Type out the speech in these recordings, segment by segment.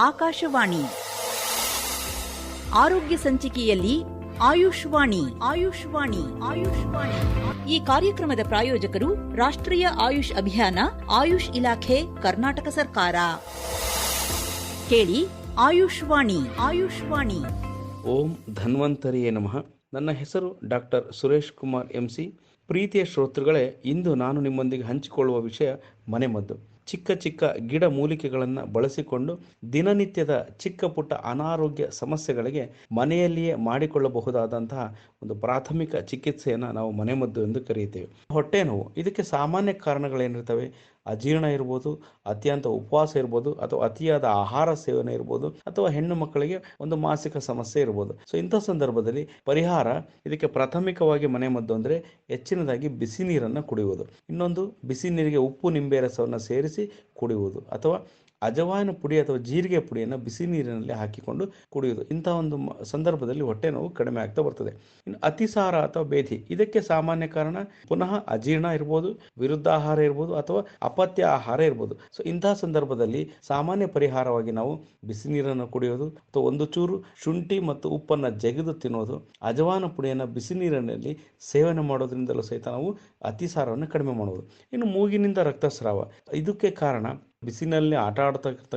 ಆಕಾಶವಾಣಿ. ಆರೋಗ್ಯ ಸಂಚಿಕೆಯಲ್ಲಿ ಆಯುಷ್ವಾಣಿ ಆಯುಷ್ವಾಣಿ ಆಯುಷ್ವಾಣಿ. ಈ ಕಾರ್ಯಕ್ರಮದ ಪ್ರಾಯೋಜಕರು ರಾಷ್ಟ್ರೀಯ ಆಯುಷ್ ಅಭಿಯಾನ, ಆಯುಷ್ ಇಲಾಖೆ, ಕರ್ನಾಟಕ ಸರ್ಕಾರ. ಕೇಳಿ ಆಯುಷ್ವಾಣಿ ಆಯುಷ್ವಾಣಿ. ಓಂ ಧನ್ವಂತರಿಯೇ ನಮಃ. ನನ್ನ ಹೆಸರು ಡಾಕ್ಟರ್ ಸುರೇಶ್ ಕುಮಾರ್ ಎಂಸಿ. ಪ್ರೀತಿಯ ಶ್ರೋತೃಗಳೇ, ಇಂದು ನಾನು ನಿಮ್ಮೊಂದಿಗೆ ಹಂಚಿಕೊಳ್ಳುವ ವಿಷಯ ಮನೆಮದ್ದು. ಚಿಕ್ಕ ಚಿಕ್ಕ ಗಿಡ ಮೂಲಿಕೆಗಳನ್ನು ಬಳಸಿಕೊಂಡು ದಿನನಿತ್ಯದ ಚಿಕ್ಕ ಪುಟ್ಟ ಅನಾರೋಗ್ಯ ಸಮಸ್ಯೆಗಳಿಗೆ ಮನೆಯಲ್ಲಿಯೇ ಮಾಡಿಕೊಳ್ಳಬಹುದಾದಂತಹ ಒಂದು ಪ್ರಾಥಮಿಕ ಚಿಕಿತ್ಸೆಯನ್ನು ನಾವು ಮನೆಮದ್ದು ಎಂದು ಕರೆಯುತ್ತೇವೆ. ಹೊಟ್ಟೆ ನೋವು, ಇದಕ್ಕೆ ಸಾಮಾನ್ಯ ಕಾರಣಗಳೇನಿರ್ತವೆ ಅಜೀರ್ಣ ಇರ್ಬೋದು, ಅತ್ಯಂತ ಉಪವಾಸ ಇರ್ಬೋದು, ಅಥವಾ ಅತಿಯಾದ ಆಹಾರ ಸೇವನೆ ಇರ್ಬೋದು, ಅಥವಾ ಹೆಣ್ಣು ಮಕ್ಕಳಿಗೆ ಒಂದು ಮಾಸಿಕ ಸಮಸ್ಯೆ ಇರ್ಬೋದು. ಸೊ ಇಂಥ ಸಂದರ್ಭದಲ್ಲಿ ಪರಿಹಾರ ಇದಕ್ಕೆ ಪ್ರಾಥಮಿಕವಾಗಿ ಮನೆಮದ್ದು ಅಂದರೆ ಹೆಚ್ಚಿನದಾಗಿ ಬಿಸಿ ನೀರನ್ನು ಕುಡಿಯುವುದು. ಇನ್ನೊಂದು, ಬಿಸಿ ನೀರಿಗೆ ಉಪ್ಪು, ನಿಂಬೆ, ರಸವನ್ನು ಸೇರಿಸಿ ಕುಡಿಯುವುದು ಅಥವಾ ಅಜವಾಯಿನ ಪುಡಿ ಅಥವಾ ಜೀರಿಗೆ ಪುಡಿಯನ್ನು ಬಿಸಿ ನೀರಿನಲ್ಲಿ ಹಾಕಿಕೊಂಡು ಕುಡಿಯುವುದು. ಇಂಥ ಒಂದು ಸಂದರ್ಭದಲ್ಲಿ ಹೊಟ್ಟೆ ನೋವು ಕಡಿಮೆ ಆಗ್ತಾ ಬರ್ತದೆ. ಇನ್ನು ಅತಿಸಾರ ಅಥವಾ ಬೇಧಿ, ಇದಕ್ಕೆ ಸಾಮಾನ್ಯ ಕಾರಣ ಪುನಃ ಅಜೀರ್ಣ ಇರ್ಬೋದು, ವಿರುದ್ಧಾಹಾರ ಇರ್ಬೋದು ಅಥವಾ ಅಪತ್ಯ ಆಹಾರ ಇರ್ಬೋದು. ಸೊ ಇಂತಹ ಸಂದರ್ಭದಲ್ಲಿ ಸಾಮಾನ್ಯ ಪರಿಹಾರವಾಗಿ ನಾವು ಬಿಸಿ ನೀರನ್ನು ಕುಡಿಯೋದು ಅಥವಾ ಒಂದು ಚೂರು ಶುಂಠಿ ಮತ್ತು ಉಪ್ಪನ್ನು ಜಗಿದು ತಿನ್ನೋದು, ಅಜವಾನ ಪುಡಿಯನ್ನು ಬಿಸಿ ನೀರಿನಲ್ಲಿ ಸೇವನೆ ಮಾಡೋದ್ರಿಂದಲೂ ಸಹಿತ ನಾವು ಅತಿಸಾರವನ್ನು ಕಡಿಮೆ ಮಾಡುವುದು. ಇನ್ನು ಮೂಗಿನಿಂದ ರಕ್ತಸ್ರಾವ, ಇದಕ್ಕೆ ಕಾರಣ ಬಿಸಿನಲ್ಲಿ ಆಟ ಆಡ್ತಕ್ಕಂಥ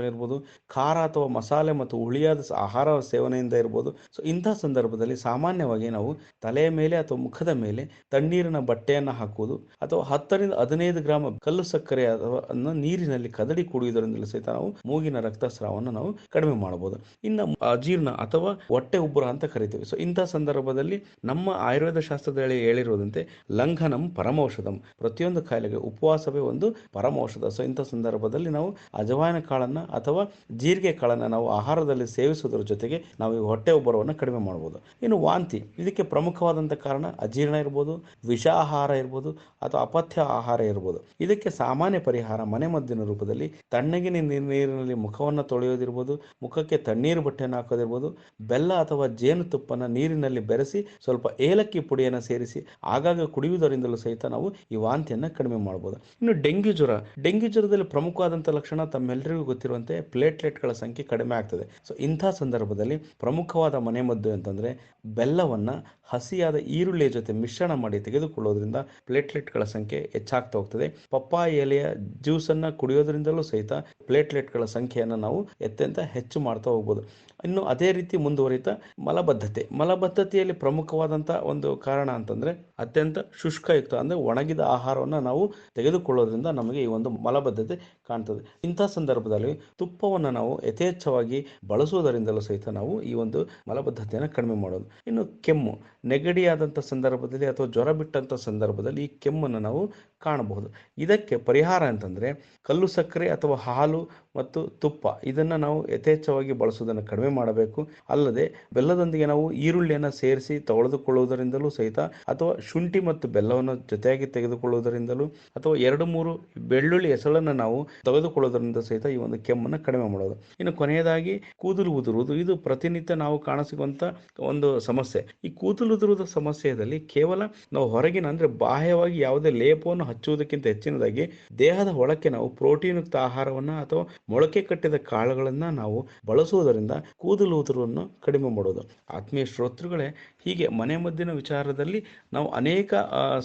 ಖಾರ ಅಥವಾ ಮಸಾಲೆ ಮತ್ತು ಹುಳಿಯಾದ ಆಹಾರ ಸೇವನೆಯಿಂದ ಇರ್ಬೋದು. ಸೊ ಇಂಥ ಸಂದರ್ಭದಲ್ಲಿ ಸಾಮಾನ್ಯವಾಗಿ ನಾವು ತಲೆಯ ಮೇಲೆ ಅಥವಾ ಮುಖದ ಮೇಲೆ ತಣ್ಣೀರಿನ ಬಟ್ಟೆಯನ್ನು ಹಾಕುವುದು ಅಥವಾ ಹತ್ತರಿಂದ ಹದಿನೈದು ಗ್ರಾಂ ಕಲ್ಲು ಸಕ್ಕರೆ ಅಥವಾ ನೀರಿನಲ್ಲಿ ಕದಡಿ ಕುಡಿಯುವುದರಿಂದ ಸಹಿತ ನಾವು ಮೂಗಿನ ರಕ್ತಸ್ರಾವವನ್ನು ನಾವು ಕಡಿಮೆ ಮಾಡಬಹುದು. ಇನ್ನು ಅಜೀರ್ಣ ಅಥವಾ ಹೊಟ್ಟೆ ಉಬ್ಬರ ಅಂತ ಕರಿತೀವಿ. ಸೊ ಇಂಥ ಸಂದರ್ಭದಲ್ಲಿ ನಮ್ಮ ಆಯುರ್ವೇದ ಶಾಸ್ತ್ರದಲ್ಲಿ ಹೇಳಿರುವುದಂತೆ ಲಂಘನಂ ಪರಮೌಷಧಂ. ಪ್ರತಿಯೊಂದು ಕಾಯಿಲೆಗೆ ಉಪವಾಸವೇ ಒಂದು ಪರಮೌಷಧ. ಸೊ ಇಂಥ ಸಂದರ್ಭದಲ್ಲಿ ನಾವು ಅಜವಾಯಿನ ಕಾಳನ್ನು ಅಥವಾ ಜೀರಿಗೆ ಕಾಳನ್ನು ನಾವು ಆಹಾರದಲ್ಲಿ ಸೇವಿಸುವುದರ ಜೊತೆಗೆ ನಾವು ಈ ಹೊಟ್ಟೆ ಉಬ್ಬರವನ್ನು ಕಡಿಮೆ ಮಾಡಬಹುದು ಇನ್ನು ವಾಂತಿ, ಇದಕ್ಕೆ ಪ್ರಮುಖವಾದಂಥ ಕಾರಣ ಅಜೀರ್ಣ ಇರ್ಬೋದು, ವಿಷಾಹಾರ ಇರ್ಬೋದು ಅಥವಾ ಅಪಥ್ಯ ಆಹಾರ ಇರ್ಬೋದು. ಇದಕ್ಕೆ ಸಾಮಾನ್ಯ ಪರಿಹಾರ ಮನೆಮದ್ದಿನ ರೂಪದಲ್ಲಿ ತಣ್ಣಗಿನ ನೀರಿನಲ್ಲಿ ಮುಖವನ್ನು ತೊಳೆಯೋದಿರ್ಬೋದು, ಮುಖಕ್ಕೆ ತಣ್ಣೀರು ಬಟ್ಟೆಯನ್ನು ಹಾಕೋದಿರ್ಬೋದು, ಬೆಲ್ಲ ಅಥವಾ ಜೇನುತುಪ್ಪನ ನೀರಿನಲ್ಲಿ ಬೆರೆಸಿ ಸ್ವಲ್ಪ ಏಲಕ್ಕಿ ಪುಡಿಯನ್ನು ಸೇರಿಸಿ ಆಗಾಗ ಕುಡಿಯುವುದರಿಂದಲೂ ಸಹಿತ ನಾವು ಈ ವಾಂತಿಯನ್ನು ಕಡಿಮೆ ಮಾಡಬಹುದು ಇನ್ನು ಡೆಂಗ್ಯೂ ಜ್ವರ, ಡೆಂಗ್ಯೂ ಜ್ವರದಲ್ಲಿ ಪ್ರಮುಖವಾದಂಥ ಲಕ್ಷಣ ತಮ್ಮೆಲ್ಲರಿಗೂ ಗೊತ್ತಿರುವಂತೆ ಪ್ಲೇಟ್ಲೆಟ್ಗಳ ಸಂಖ್ಯೆ ಕಡಿಮೆ ಆಗ್ತದೆ. ಸೊ ಇಂಥ ಸಂದರ್ಭದಲ್ಲಿ ಪ್ರಮುಖವಾದ ಮನೆಮದ್ದು ಅಂತಂದ್ರೆ ಬೆಲ್ಲವನ್ನ ಹಸಿಯಾದ ಈರುಳ್ಳಿಯ ಜೊತೆ ಮಿಶ್ರಣ ಮಾಡಿ ತೆಗೆದುಕೊಳ್ಳೋದ್ರಿಂದ ಪ್ಲೇಟ್ಲೆಟ್ಗಳ ಸಂಖ್ಯೆ ಹೆಚ್ಚಾಗ್ತಾ ಹೋಗ್ತದೆ. ಪಪ್ಪಾಯಿ ಎಲೆಯ ಜ್ಯೂಸನ್ನು ಕುಡಿಯೋದ್ರಿಂದಲೂ ಸಹಿತ ಪ್ಲೇಟ್ಲೆಟ್ಗಳ ಸಂಖ್ಯೆಯನ್ನು ನಾವು ಅತ್ಯಂತ ಹೆಚ್ಚು ಮಾಡ್ತಾ ಹೋಗ್ಬೋದು. ಇನ್ನು ಅದೇ ರೀತಿ ಮುಂದುವರಿತ ಮಲಬದ್ಧತೆ. ಮಲಬದ್ಧತೆಯಲ್ಲಿ ಪ್ರಮುಖವಾದಂಥ ಒಂದು ಕಾರಣ ಅಂತಂದ್ರೆ ಅತ್ಯಂತ ಶುಷ್ಕಯುಕ್ತ ಅಂದ್ರೆ ಒಣಗಿದ ಆಹಾರವನ್ನು ನಾವು ತೆಗೆದುಕೊಳ್ಳೋದ್ರಿಂದ ನಮಗೆ ಈ ಒಂದು ಮಲಬದ್ಧತೆ ಕಾಣ್ತದೆ. ಇಂಥ ಸಂದರ್ಭದಲ್ಲಿ ತುಪ್ಪವನ್ನು ನಾವು ಯಥೇಚ್ಛವಾಗಿ ಬಳಸುವುದರಿಂದಲೂ ಸಹಿತ ನಾವು ಈ ಒಂದು ಮಲಬದ್ಧತೆಯನ್ನು ಕಡಿಮೆ ಮಾಡೋದು. ಇನ್ನು ಕೆಮ್ಮು ನೆಗಡಿಯಾದಂಥ ಸಂದರ್ಭದಲ್ಲಿ ಅಥವಾ ಜ್ವರ ಬಿಟ್ಟಂಥ ಸಂದರ್ಭದಲ್ಲಿ ಈ ಕೆಮ್ಮನ್ನು ನಾವು ಕಾಣಬಹುದು. ಇದಕ್ಕೆ ಪರಿಹಾರ ಅಂತಂದ್ರೆ ಕಲ್ಲು ಸಕ್ಕರೆ ಅಥವಾ ಹಾಲು ಮತ್ತು ತುಪ್ಪ, ಇದನ್ನು ನಾವು ಯಥೇಚ್ಛವಾಗಿ ಬಳಸುವುದನ್ನು ಕಡಿಮೆ ಮಾಡಬೇಕು. ಅಲ್ಲದೆ ಬೆಲ್ಲದೊಂದಿಗೆ ನಾವು ಈರುಳ್ಳಿಯನ್ನು ಸೇರಿಸಿ ತೊಳೆದುಕೊಳ್ಳುವುದರಿಂದಲೂ ಸಹಿತ ಅಥವಾ ಶುಂಠಿ ಮತ್ತು ಬೆಲ್ಲವನ್ನು ಜೊತೆಯಾಗಿ ತೆಗೆದುಕೊಳ್ಳುವುದರಿಂದಲೂ ಅಥವಾ ಎರಡು ಮೂರು ಬೆಳ್ಳುಳ್ಳಿ ಹೆಸಳನ್ನು ನಾವು ತೆಗೆದುಕೊಳ್ಳುವುದರಿಂದ ಸಹಿತ ಈ ಒಂದು ಕೆಮ್ಮನ್ನು ಕಡಿಮೆ ಮಾಡೋದು. ಇನ್ನು ಕೊನೆಯದಾಗಿ ಕೂದಲು ಉದುರುವುದು. ಇದು ಪ್ರತಿನಿತ್ಯ ನಾವು ಕಾಣಿಸಿರುವಂತ ಒಂದು ಸಮಸ್ಯೆ. ಈ ಕೂದಲು ಉದುರುವುದ ಸಮಸ್ಯೆಯಲ್ಲಿ ಕೇವಲ ನಾವು ಹೊರಗಿನ ಅಂದ್ರೆ ಬಾಹ್ಯವಾಗಿ ಯಾವುದೇ ಲೇಪವನ್ನು ಹಚ್ಚುವುದಕ್ಕಿಂತ ಹೆಚ್ಚಿನದಾಗಿ ದೇಹದ ಒಳಕ್ಕೆ ನಾವು ಪ್ರೋಟೀನ್ ಆಹಾರವನ್ನ ಅಥವಾ ಮೊಳಕೆ ಕಟ್ಟಿದ ಕಾಳುಗಳನ್ನ ನಾವು ಬಳಸುವುದರಿಂದ ಕೂದಲು ಉದುರುವನ್ನು ಕಡಿಮೆ ಮಾಡೋದು. ಆತ್ಮೀಯ ಶ್ರೋತೃಗಳೇ, ಹೀಗೆ ಮನೆ ಮದ್ದಿನ ವಿಚಾರದಲ್ಲಿ ನಾವು ಅನೇಕ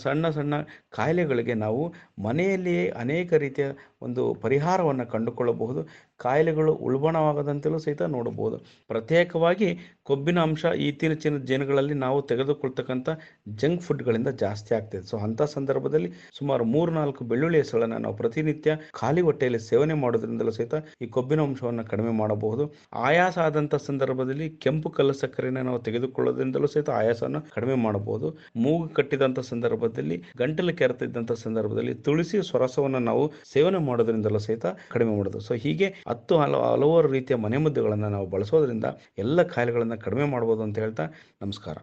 ಸಣ್ಣ ಸಣ್ಣ ಕಾಯಿಲೆಗಳಿಗೆ ನಾವು ಮನೆಯಲ್ಲಿಯೇ ಅನೇಕ ರೀತಿಯ ಒಂದು ಪರಿಹಾರವನ್ನು ಕಂಡುಕೊಳ್ಳಬಹುದು. ಕಾಯಿಲೆಗಳು ಉಲ್ಬಣವಾಗದಂತೆಯೂ ಸಹಿತ ನೋಡಬಹುದು. ಪ್ರತ್ಯೇಕವಾಗಿ ಕೊಬ್ಬಿನ ಅಂಶ ಇತ್ತೀಚಿನ ಜೇನುಗಳಲ್ಲಿ ನಾವು ತೆಗೆದುಕೊಳ್ತಕ್ಕಂಥ ಜಂಕ್ ಫುಡ್ಗಳಿಂದ ಜಾಸ್ತಿ ಆಗ್ತದೆ. ಸೊ, ಅಂಥ ಸಂದರ್ಭದಲ್ಲಿ ಸುಮಾರು ಮೂರು ನಾಲ್ಕು ಬೆಳ್ಳುಳ್ಳಿ ಹೆಸಳನ್ನು ನಾವು ಪ್ರತಿನಿತ್ಯ ಖಾಲಿ ಹೊಟ್ಟೆಯಲ್ಲಿ ಸೇವನೆ ಮಾಡೋದ್ರಿಂದಲೂ ಸಹಿತ ಈ ಕೊಬ್ಬಿನ ಅಂಶವನ್ನು ಕಡಿಮೆ ಮಾಡಬಹುದು. ಆಯಾಸ ಆದಂಥ ಸಂದರ್ಭದಲ್ಲಿ ಕೆಂಪು ಕಲ್ಲು ಸಕ್ಕರೆಯನ್ನು ನಾವು ತೆಗೆದುಕೊಳ್ಳೋದ್ರಿಂದಲೂ ಸಹಿತ ಆಯಾಸವನ್ನು ಕಡಿಮೆ ಮಾಡಬಹುದು. ಮೂಗು ಕಟ್ಟಿದಂಥ ಸಂದರ್ಭದಲ್ಲಿ, ಗಂಟಲು ಕೆರೆತಿದ್ದಂಥ ಸಂದರ್ಭದಲ್ಲಿ ತುಳಸಿ ಸ್ವರಸವನ್ನು ನಾವು ಸೇವನೆ ಮಾಡೋದ್ರಿಂದಲೂ ಸಹಿತ ಕಡಿಮೆ ಮಾಡೋದು ಸೊ, ಹೀಗೆ ಹತ್ತು ಹಲವು ಹಲವಾರು ರೀತಿಯ ಮನೆಮದ್ದುಗಳನ್ನು ನಾವು ಬಳಸೋದ್ರಿಂದ ಎಲ್ಲ ಕಾಯಿಲೆಗಳನ್ನು ಕಡಿಮೆ ಮಾಡಬಹುದು ಅಂತ ಹೇಳ್ತಾ ನಮಸ್ಕಾರ.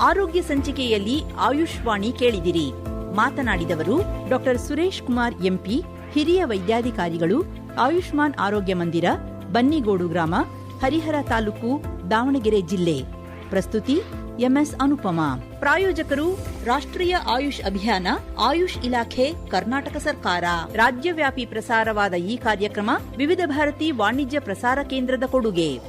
ಆರೋಗ್ಯ ಸಂಚಿಕೆಯಲ್ಲಿ ಆಯುಷ್ವಾಣಿ ಕೇಳಿದಿರಿ. ಮಾತನಾಡಿದವರು ಡಾಕ್ಟರ್ ಸುರೇಶ್ ಕುಮಾರ್ ಎಂಪಿ, ಹಿರಿಯ ವೈದ್ಯಾಧಿಕಾರಿಗಳು, ಆಯುಷ್ಮಾನ್ ಆರೋಗ್ಯ ಮಂದಿರ, ಬನ್ನಿಗೋಡು ಗ್ರಾಮ, ಹರಿಹರ ತಾಲೂಕು, ದಾವಣಗೆರೆ ಜಿಲ್ಲೆ. ಪ್ರಸ್ತುತಿ ಎಂಎಸ್ ಅನುಪಮ. ಪ್ರಾಯೋಜಕರು ರಾಷ್ಟ್ರೀಯ ಆಯುಷ್ ಅಭಿಯಾನ, ಆಯುಷ್ ಇಲಾಖೆ, ಕರ್ನಾಟಕ ಸರ್ಕಾರ. ರಾಜ್ಯವ್ಯಾಪಿ ಪ್ರಸಾರವಾದ ಈ ಕಾರ್ಯಕ್ರಮ ವಿವಿಧ ಭಾರತಿ ವಾಣಿಜ್ಯ ಪ್ರಸಾರ ಕೇಂದ್ರದ ಕೊಡುಗೆ.